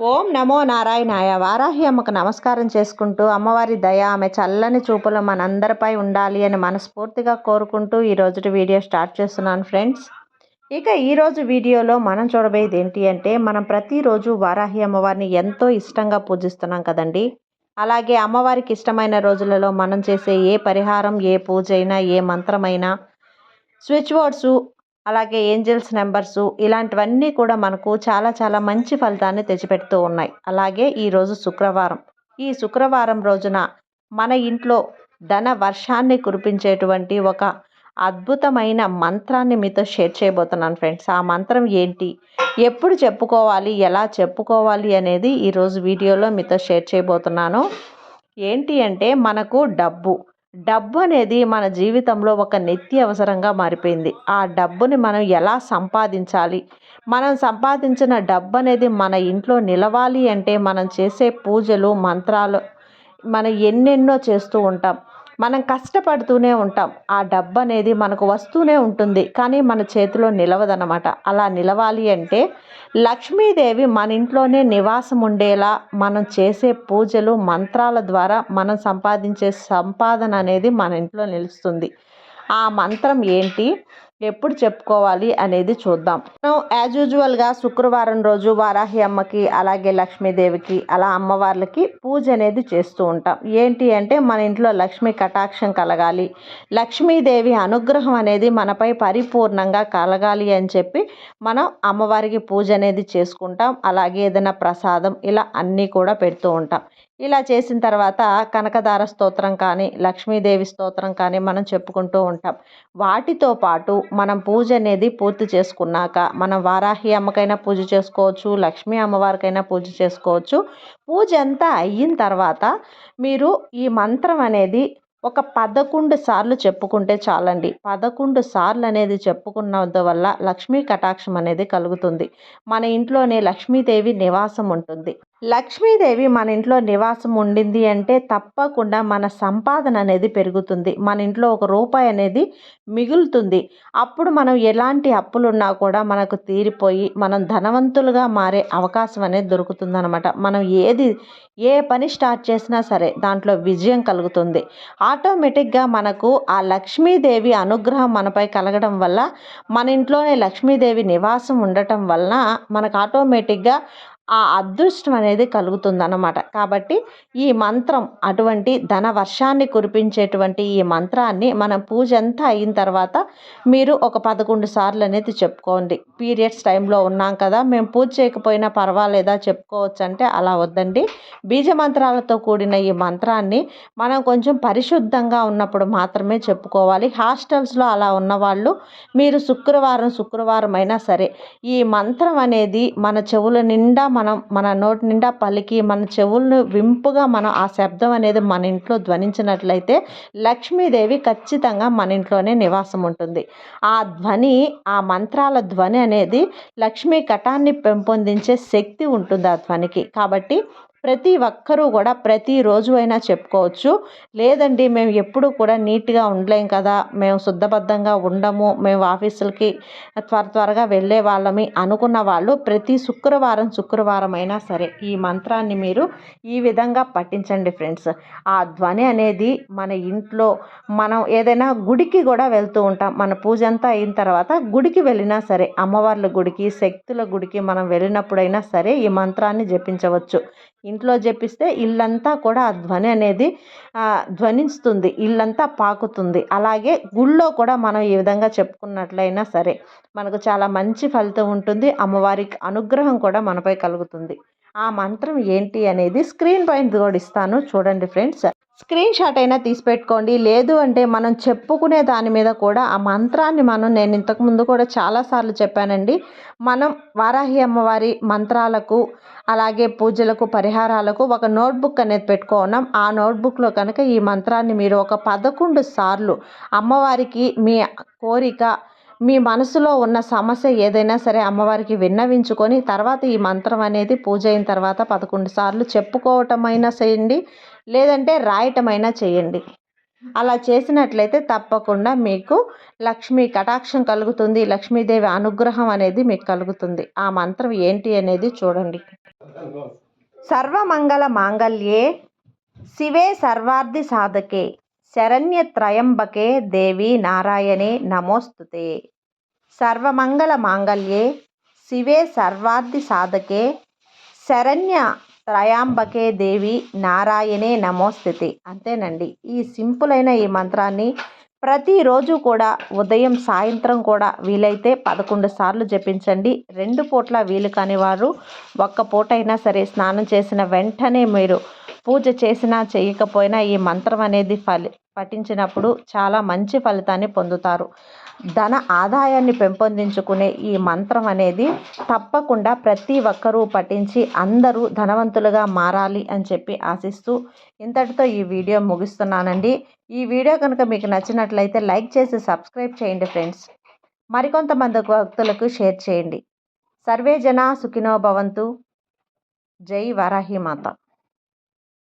ఓం నమో నారాయణాయ. వారాహి అమ్మకు నమస్కారం చేసుకుంటూ అమ్మవారి దయ ఆమె చల్లని చూపులు మనందరిపై ఉండాలి అని మనస్ఫూర్తిగా కోరుకుంటూ ఈరోజు వీడియో స్టార్ట్ చేస్తున్నాను ఫ్రెండ్స్. ఇక ఈరోజు వీడియోలో మనం చూడబోయేది ఏంటి అంటే మనం ప్రతిరోజు వారాహి అమ్మవారిని ఎంతో ఇష్టంగా పూజిస్తున్నాం కదండి. అలాగే అమ్మవారికి ఇష్టమైన రోజులలో మనం చేసే ఏ పరిహారం ఏ పూజ అయినా ఏ మంత్రమైనా స్విచ్ బోర్డ్సు అలాగే ఏంజల్స్ నెంబర్సు ఇలాంటివన్నీ కూడా మనకు చాలా చాలా మంచి ఫలితాన్ని తెచ్చిపెడుతూ ఉన్నాయి. అలాగే ఈరోజు శుక్రవారం. ఈ శుక్రవారం రోజున మన ఇంట్లో ధన వర్షాన్ని కురిపించేటువంటి ఒక అద్భుతమైన మంత్రాన్ని మీతో షేర్ చేయబోతున్నాను ఫ్రెండ్స్. ఆ మంత్రం ఏంటి? ఎప్పుడు చెప్పుకోవాలి? ఎలా చెప్పుకోవాలి? అనేది ఈరోజు వీడియోలో మీతో షేర్ చేయబోతున్నాను. ఏంటి అంటే మనకు డబ్బు. డబ్బు అనేది మన జీవితంలో ఒక నిత్య అవసరంగా మారిపోయింది. ఆ డబ్బుని మనం ఎలా సంపాదించాలి? మనం సంపాదించిన డబ్బు అనేది మన ఇంట్లో నిలవాలి అంటే మనం చేసే పూజలు మంత్రాలు మనం ఎన్నెన్నో చేస్తూ ఉంటాం. మనం కష్టపడుతూనే ఉంటాం. ఆ డబ్బు అనేది మనకు వస్తూనే ఉంటుంది. కానీ మన చేతిలో నిలవదనమాట అలా నిలవాలి అంటే లక్ష్మీదేవి మన ఇంట్లోనే నివాసం ఉండేలా మనం చేసే పూజలు మంత్రాల ద్వారా మనం సంపాదించే సంపాదన అనేది మన ఇంట్లో నిలుస్తుంది. ఆ మంత్రం ఏంటి? ఎప్పుడు చెప్పుకోవాలి అనేది చూద్దాం. మనం యాజ్ యూజువల్గా శుక్రవారం రోజు వారాహి అమ్మకి అలాగే లక్ష్మీదేవికి అలా అమ్మవార్లకి పూజ అనేది చేస్తూ ఉంటాం. ఏంటి అంటే మన ఇంట్లో లక్ష్మీ కటాక్షం కలగాలి. లక్ష్మీదేవి అనుగ్రహం అనేది మనపై పరిపూర్ణంగా కలగాలి అని చెప్పి మనం అమ్మవారికి పూజ అనేది చేసుకుంటాం. అలాగే ఏదైనా ప్రసాదం ఇలా అన్నీ కూడా పెడుతూ ఉంటాం. ఇలా చేసిన తర్వాత కనకదార స్తోత్రం కానీ లక్ష్మీదేవి స్తోత్రం కానీ మనం చెప్పుకుంటూ ఉంటాం. వాటితో పాటు మనం పూజ అనేది పూర్తి చేసుకున్నాక మనం వారాహి అమ్మకైనా పూజ చేసుకోవచ్చు లక్ష్మీ అమ్మవారికైనా పూజ చేసుకోవచ్చు. పూజ అంతా అయిన తర్వాత మీరు ఈ మంత్రం అనేది ఒక పదకొండు సార్లు చెప్పుకుంటే చాలండి. పదకొండు సార్లు అనేది చెప్పుకున్నందు వల్ల లక్ష్మీ కటాక్షం అనేది కలుగుతుంది. మన ఇంట్లోనే లక్ష్మీదేవి నివాసం ఉంటుంది. లక్ష్మీదేవి మన ఇంట్లో నివాసం ఉండింది అంటే తప్పకుండా మన సంపాదన అనేది పెరుగుతుంది. మన ఇంట్లో ఒక రూపాయి అనేది మిగులుతుంది. అప్పుడు మనం ఎలాంటి అప్పులున్నా కూడా మనకు తీరిపోయి మనం ధనవంతులుగా మారే అవకాశం అనేది దొరుకుతుంది అనమాట మనం ఏది ఏ పని స్టార్ట్ చేసినా సరే దాంట్లో విజయం కలుగుతుంది. ఆటోమేటిక్గా మనకు ఆ లక్ష్మీదేవి అనుగ్రహం మనపై కలగడం వల్ల మన ఇంట్లోనే లక్ష్మీదేవి నివాసం ఉండటం వలన మనకు ఆటోమేటిక్గా ఆ అదృష్టం అనేది కలుగుతుందన్నమాట. కాబట్టి ఈ మంత్రం అటువంటి ధన వర్షాన్ని కురిపించేటువంటి ఈ మంత్రాన్ని మనం పూజ అంతా అయిన తర్వాత మీరు ఒక పదకొండు సార్లు అనేది చెప్పుకోండి. పీరియడ్స్ టైంలో ఉన్నాం కదా మేము పూజ చేయకపోయినా పర్వాలేదా చెప్పుకోవచ్చు అంటే అలా వద్దండి. బీజ మంత్రాలతో కూడిన ఈ మంత్రాన్ని మనం కొంచెం పరిశుద్ధంగా ఉన్నప్పుడు మాత్రమే చెప్పుకోవాలి. హాస్టల్స్లో అలా ఉన్నవాళ్ళు మీరు శుక్రవారం శుక్రవారం అయినా సరే ఈ మంత్రం అనేది మన చెవుల నిండా మనం మన నోటి నిండా పలికి మన చెవులను వింపుగా మనం ఆ శబ్దం అనేది మన ఇంట్లో ధ్వనించినట్లయితే లక్ష్మీదేవి ఖచ్చితంగా మన ఇంట్లోనే నివాసం ఉంటుంది. ఆ ధ్వని ఆ మంత్రాల ధ్వని అనేది లక్ష్మీ కటాన్ని పెంపొందించే శక్తి ఉంటుంది ఆ ధ్వనికి. కాబట్టి ప్రతి ఒక్కరూ కూడా ప్రతిరోజు అయినా చెప్పుకోవచ్చు. లేదండి మేము ఎప్పుడు కూడా నీట్గా ఉండలేం కదా. మేము శుద్ధబద్ధంగా ఉండము. మేము ఆఫీసులకి త్వర త్వరగా వెళ్ళే వాళ్ళమి అనుకున్న వాళ్ళు ప్రతి శుక్రవారం శుక్రవారం అయినా సరే ఈ మంత్రాన్ని మీరు ఈ విధంగా పఠించండి ఫ్రెండ్స్. ఆ ధ్వని అనేది మన ఇంట్లో మనం ఏదైనా గుడికి కూడా వెళ్తూ ఉంటాం. మన పూజ అంతా అయిన తర్వాత గుడికి వెళ్ళినా సరే అమ్మవార్ల గుడికి శక్తుల గుడికి మనం వెళ్ళినప్పుడైనా సరే ఈ మంత్రాన్ని జపించవచ్చు. ఇంట్లో జపిస్తే ఇల్లంతా కూడా ఆ ధ్వని అనేది ధ్వనిస్తుంది. ఇల్లంతా పాకుతుంది. అలాగే గుళ్ళో కూడా మనం ఈ విధంగా చెప్పుకున్నట్లయినా సరే మనకు చాలా మంచి ఫలితం ఉంటుంది. అమ్మవారికి అనుగ్రహం కూడా మనపై కలుగుతుంది. ఆ మంత్రం ఏంటి అనేది స్క్రీన్ పైన కూడా ఇస్తాను. చూడండి ఫ్రెండ్స్. స్క్రీన్ షాట్ అయినా తీసి పెట్టుకోండి లేదు అంటే మనం చెప్పుకునే దాని మీద కూడా ఆ మంత్రాన్ని మనం నేను ఇంతకుముందు కూడా చాలాసార్లు చెప్పానండి. మనం వారాహి అమ్మవారి మంత్రాలకు అలాగే పూజలకు పరిహారాలకు ఒక నోట్బుక్ అనేది పెట్టుకోవడం ఆ నోట్బుక్లో కనుక ఈ మంత్రాన్ని మీరు ఒక పదకొండు సార్లు అమ్మవారికి మీ కోరిక మీ మనసులో ఉన్న సమస్య ఏదైనా సరే అమ్మవారికి విన్నవించుకొని తర్వాత ఈ మంత్రం అనేది పూజ అయిన తర్వాత పదకొండు సార్లు చెప్పుకోవటమైనా చేయండి లేదంటే రాయటమైనా చేయండి. అలా చేసినట్లయితే తప్పకుండా మీకు లక్ష్మీ కటాక్షం కలుగుతుంది లక్ష్మీదేవి అనుగ్రహం అనేది మీకు కలుగుతుంది. ఆ మంత్రం ఏంటి అనేది చూడండి. సర్వమంగళ మాంగళ్యే శివే సర్వార్థి సాధకే శరణ్య త్రయంబకే దేవి నారాయణే నమోస్తుతే. సర్వమంగళ మాంగళ్యే శివే సర్వార్థి సాధకే శరణ్య త్రయాంబకే దేవి నారాయణే నమోస్తుతే. అంతేనండి. ఈ సింపుల్ అయిన ఈ మంత్రాన్ని ప్రతిరోజు కూడా ఉదయం సాయంత్రం కూడా వీలైతే పదకొండు సార్లు జపించండి. రెండు పూట్ల వీలు కాని వారు ఒక్క పూట అయినా సరే స్నానం చేసిన వెంటనే మీరు పూజ చేసినా చేయకపోయినా ఈ మంత్రం అనేది ఫలి పఠించినప్పుడు చాలా మంచి ఫలితాన్ని పొందుతారు. ధన ఆదాయాన్ని పెంపొందించుకునే ఈ మంత్రం అనేది తప్పకుండా ప్రతి ఒక్కరూ పఠించి అందరూ ధనవంతులుగా మారాలి అని చెప్పి ఆశిస్తూ ఇంతటితో ఈ వీడియో ముగిస్తున్నానండి. ఈ వీడియో కనుక మీకు నచ్చినట్లయితే లైక్ చేసి సబ్స్క్రైబ్ చేయండి ఫ్రెండ్స్. మరికొంతమంది భక్తులకు షేర్ చేయండి. సర్వే జన సుఖినో భవంతు. జై వరాహి మాత.